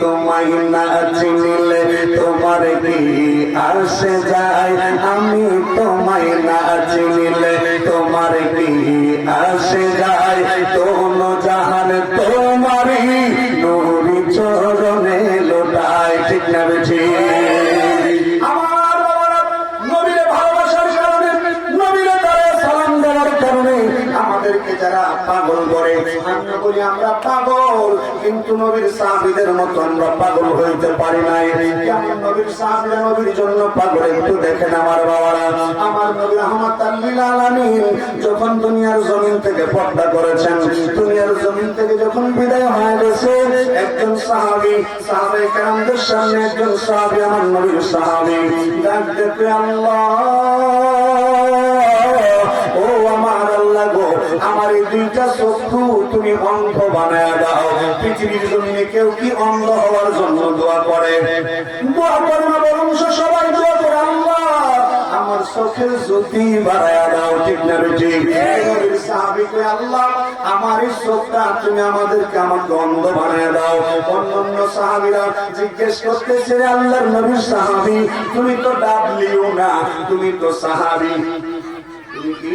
তোমায় না চিনিলে তোমার কি আসে যায়? আমি তোমায় না চিনিলে তোমার কি আসে যায়? তোন জাহান তোমারই আমরা পাগল, কিন্তু নবীর সাহাবিদের মতো আমরা পাগল হইতে পারি নাই। কেমন নবীর সাহাবিরা নবীর জন্য পাগল একটু দেখেন আমার বাবারা। আমার নবী রহমত আল্লিল আলামিন যখন দুনিয়ার জমিন থেকে পর্দা করেছেন, দুনিয়ার জমিন থেকে যখন বিদায় হয়ে গেছে, একজন সাহাবি সাহাবে কারামদের সামনে একজন সাহাবি, আমার নবীর সাহাবি। ডাক দেখে আল্লাহ। আমার দুইটা চক্ষু তুমি অন্ধ বানায় দাও। পৃথিবীর জমিনে কেউ কি অন্ধ হওয়ার জন্য দোয়া করে? সবাই দোয়া করে আমার আমার তুমি আমাদেরকে তো ডাবলিও না, তুমি তো সাহাবী। তুমি কি?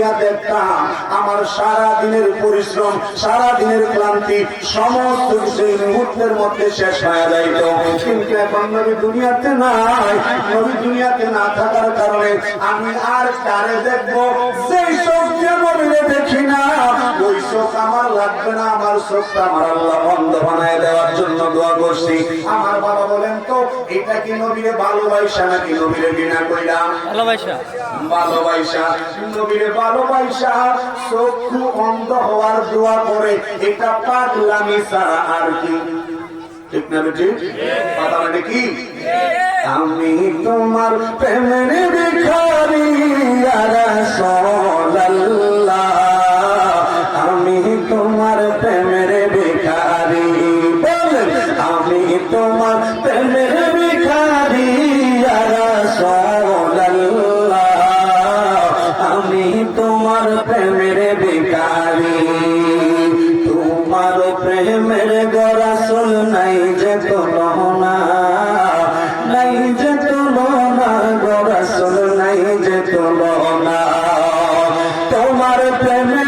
দিয়া দেখতাম আমার সারা দিনের পরিশ্রম, সারা দিনের ক্লান্তি, সমস্ত কিছু মুহূর্তের মধ্যে শেষ হয়ে যাইত। কিন্তু এখন নবী দুনিয়াতে নাই। নবী দুনিয়াতে না থাকার কারণে আমি আর কারে দেখব? সেই সব লাগবে না আমার চোখটা আমার আল্লাহ বন্ধ বানায় দেওয়ার জন্য দোয়া করছি। আমার বাবা বলেন তো এটা কি নবীরে ভালোবাসা নাকি নবীরে ঘৃণা কইরা? ভালোবাসা। ভালোবাসা। নবীরে ভালোবাসা চক্ষু অন্ধ হওয়ার দোয়া করে এটা পাগলামি ছাড়া আর কি। ঠিক না বেটি? কথা কি? আমি তোমার প্রেমের ভিখারি তুলনা। নাই যে তুলনা গরাসল নাই যে তুলনা। তোমার প্রেমে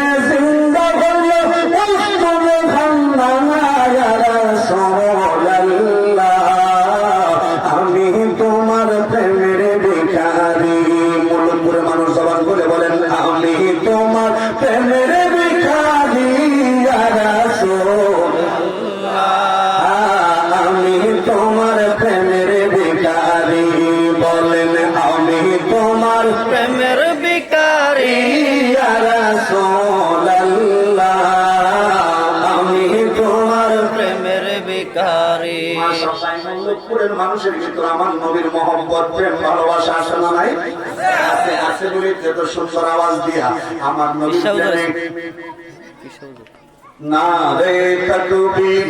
তোমার প্রেমের বিকারি আমি তোমার প্রেমের বিকারি লোকপুরের মানুষের ভিতর আমার নবীর মহব্বত প্রেম ভালোবাসা আসে না নাই? আছে আছে বলে এত সুন্দর আওয়াজ দিয়া আমার নবীর। প্রেমে না রে তকবীর